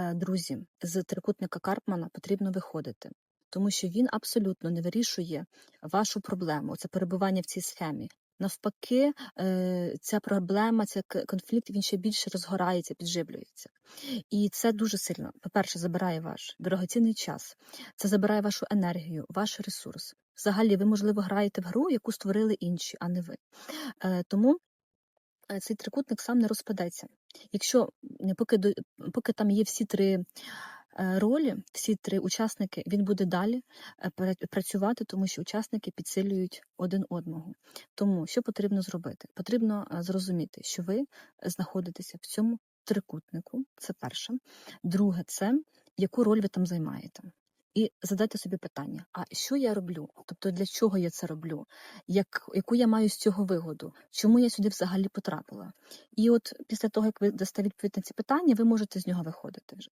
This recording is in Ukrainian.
Е, Друзі, з трикутника Карпмана потрібно виходити, тому що він абсолютно не вирішує вашу проблему, це перебування в цій схемі. Навпаки, е, ця проблема, цей конфлікт він ще більше розгорається, підживлюється. І це дуже сильно, по-перше, забирає ваш дорогоцінний час, це забирає вашу енергію, ваш ресурс. Взагалі, ви, можливо, граєте в гру, яку створили інші, а не ви. Е, Тому цей трикутник сам не розпадеться. Якщо поки, поки там є всі три е, ролі, всі три учасники, він буде далі е, працювати, тому що учасники підсилюють один одного. Тому що потрібно зробити? Потрібно е, зрозуміти, що ви знаходитеся в цьому трикутнику. Це перше. Друге, це яку роль ви там займаєте. І задайте собі питання: а що я роблю? Тобто для чого я це роблю? Як, яку я маю з цього вигоду? Чому я сюди взагалі потрапила? І от після того, як ви дасте відповідь на ці питання, ви можете з нього виходити вже.